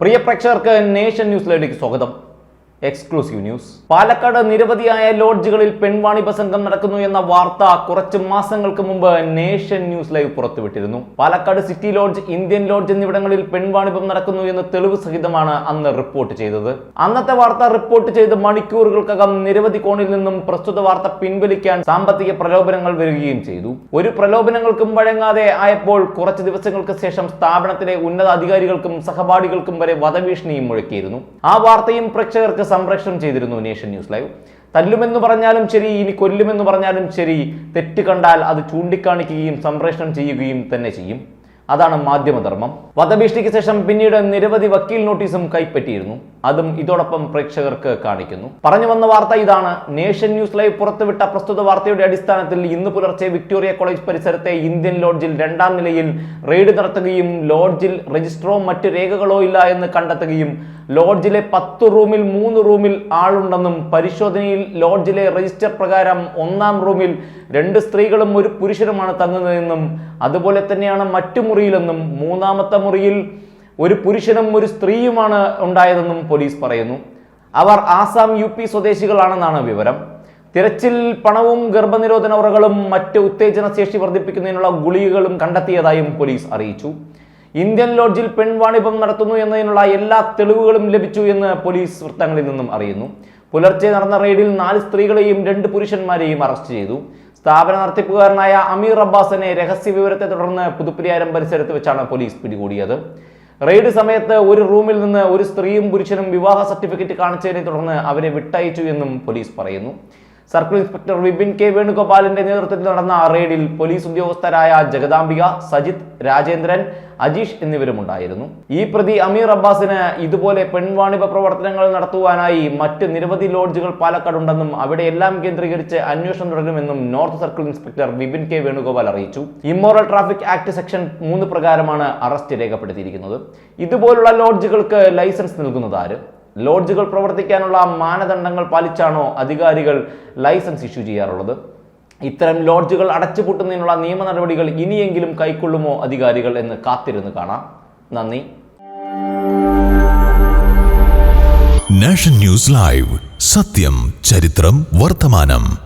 പ്രിയ പ്രേക്ഷകർക്ക് നേഷൻ ന്യൂസിലേക്ക് സ്വാഗതം. എക്സ്ക്ലൂസീവ് ന്യൂസ് പാലക്കാട് നിരവധിയായ ലോഡ്ജുകളിൽ പെൺവാണിഭ സംഘം നടക്കുന്നു എന്ന വാർത്ത കുറച്ച് മാസങ്ങൾക്ക് മുമ്പ് nation news live പുറത്തുവിട്ടിരുന്നു. Palakkad city lodge Indian lodge എന്നിവിടങ്ങളിൽ പെൺവാണിഭം നടക്കുന്നു എന്ന് തെളിവ് സഹിതമാണ് അന്ന് റിപ്പോർട്ട് ചെയ്തത്. അന്നത്തെ വാർത്ത റിപ്പോർട്ട് ചെയ്ത് മണിക്കൂറുകൾക്കകം നിരവധി കോണിൽ നിന്നും പ്രസ്തുത വാർത്ത പിൻവലിക്കാൻ സാമ്പത്തിക പ്രലോഭനങ്ങൾ വരികയും ചെയ്തു. ഒരു പ്രലോഭനങ്ങൾക്കും വഴങ്ങാതെ ആയപ്പോൾ കുറച്ച് ദിവസങ്ങൾക്ക് ശേഷം സ്ഥാപനത്തിലെ ഉന്നത അധികാരികൾക്കും സഹപാഠികൾക്കും വരെ വധഭീഷണിയും മുഴക്കിയിരുന്നു. ആ വാർത്തയും പ്രേക്ഷകർക്ക് സംപ്രേഷണം ചെയ്തിരുന്നു നേഷൻ ന്യൂസ് ലൈവ്. തല്ലുമെന്ന് പറഞ്ഞാലും ശരി ഇനി കൊല്ലുമെന്ന് പറഞ്ഞാലും ശരി തെറ്റ് കണ്ടാൽ അത് ചൂണ്ടിക്കാണിക്കുകയും സംപ്രേഷണം ചെയ്യുകയും തന്നെ ചെയ്യും. അതാണ് മാധ്യമധർമ്മം. വധഭീഷണിക്ക് ശേഷം പിന്നീട് നിരവധി വക്കീൽ നോട്ടീസും കൈപ്പറ്റിയിരുന്നു. അതും ഇതോടൊപ്പം പ്രേക്ഷകർക്ക് കാണിക്കുന്നു. പറഞ്ഞു വന്ന വാർത്ത ഇതാണ്. നേഷൻ ന്യൂസ് ലൈവ് പുറത്തുവിട്ട പ്രസ്തുത വാർത്തയുടെ അടിസ്ഥാനത്തിൽ ഇന്ന് പുലർച്ചെ വിക്ടോറിയ കോളേജ് പരിസരത്തെ ഇന്ത്യൻ ലോഡ്ജിൽ രണ്ടാം നിലയിൽ റെയ്ഡ് നടത്തുകയും ലോഡ്ജിൽ രജിസ്റ്ററോ മറ്റു രേഖകളോ ഇല്ല എന്ന് കണ്ടെത്തുകയും ലോഡ്ജിലെ പത്ത് റൂമിൽ മൂന്ന് റൂമിൽ ആളുണ്ടെന്നും പരിശോധനയിൽ ലോഡ്ജിലെ രജിസ്റ്റർ പ്രകാരം ഒന്നാം റൂമിൽ രണ്ട് സ്ത്രീകളും ഒരു പുരുഷനുമാണ് തങ്ങുന്നതെന്നും അതുപോലെ തന്നെയാണ് മറ്റു മുറിയിലെന്നും മൂന്നാമത്തെ മുറിയിൽ ഒരു പുരുഷനും ഒരു സ്ത്രീയുമാണ് ഉണ്ടായതെന്നും പോലീസ് പറയുന്നു. അവർ ആസാം യു പി സ്വദേശികളാണെന്നാണ് വിവരം. തിരച്ചിൽ പണവും ഗർഭനിരോധന ഉറകളും മറ്റ് ഉത്തേജന ശേഷി വർദ്ധിപ്പിക്കുന്നതിനുള്ള ഗുളികകളും കണ്ടെത്തിയതായും പോലീസ് അറിയിച്ചു. ഇന്ത്യൻ ലോഡ്ജിൽ പെൺവാണിഭം നടത്തുന്നു എന്നതിനുള്ള എല്ലാ തെളിവുകളും ലഭിച്ചു എന്ന് പോലീസ് വൃത്തങ്ങളിൽ നിന്നും അറിയുന്നു. പുലർച്ചെ നടന്ന റെയ്ഡിൽ നാല് സ്ത്രീകളെയും രണ്ട് പുരുഷന്മാരെയും അറസ്റ്റ് ചെയ്തു. സ്ഥാപന നടത്തിപ്പുകാരനായ അമീർ അബ്ബാസിനെ രഹസ്യ വിവരത്തെ തുടർന്ന് പുതുപ്പരിയാരം പരിസരത്ത് വെച്ചാണ് പോലീസ് പിടികൂടിയത്. റെയ്ഡ് സമയത്ത് ഒരു റൂമിൽ നിന്ന് ഒരു സ്ത്രീയും പുരുഷനും വിവാഹ സർട്ടിഫിക്കറ്റ് കാണിച്ചതിനെ തുടർന്ന് അവരെ വിട്ടയച്ചു എന്നും പോലീസ് പറയുന്നു. സർക്കിൾ ഇൻസ്പെക്ടർ വിപിൻ കെ വേണുഗോപാലിന്റെ നേതൃത്വത്തിൽ നടന്ന റെയ്ഡിൽ പോലീസ് ഉദ്യോഗസ്ഥരായ ജഗദാംബിക സജിത് രാജേന്ദ്രൻ അജീഷ് എന്നിവരുമുണ്ടായിരുന്നു. ഈ പ്രതി അമീർ അബ്ബാസിന് ഇതുപോലെ പെൺവാണിഭ പ്രവർത്തനങ്ങൾ നടത്തുവാനായി മറ്റ് നിരവധി ലോഡ്ജുകൾ പാലക്കാടുണ്ടെന്നും അവിടെ എല്ലാം കേന്ദ്രീകരിച്ച് അന്വേഷണം തുടരുമെന്നും north circle inspector Vipin K Venugopal അറിയിച്ചു. ഇമ്മോറൽ ട്രാഫിക് ആക്ട് സെക്ഷൻ മൂന്ന് പ്രകാരമാണ് അറസ്റ്റ് രേഖപ്പെടുത്തിയിരിക്കുന്നത്. ഇതുപോലുള്ള ലോഡ്ജുകൾക്ക് ലൈസൻസ് നൽകുന്നത് ആര്? ലോഡ്ജുകൾ പ്രവർത്തിക്കാനുള്ള മാനദണ്ഡങ്ങൾ പാലിച്ചാണോ അധികാരികൾ ലൈസൻസ് ഇഷ്യൂ ചെയ്യാറുള്ളത്? ഇത്തരം ലോഡ്ജുകൾ അടച്ചുപൂട്ടുന്നതിനുള്ള നിയമ നടപടികൾ ഇനിയെങ്കിലും കൈക്കൊള്ളുമോ അധികാരികൾ എന്ന് കാത്തിരുന്ന് കാണാം. നന്ദി. Nation news live. സത്യം ചരിത്രം വർത്തമാനം.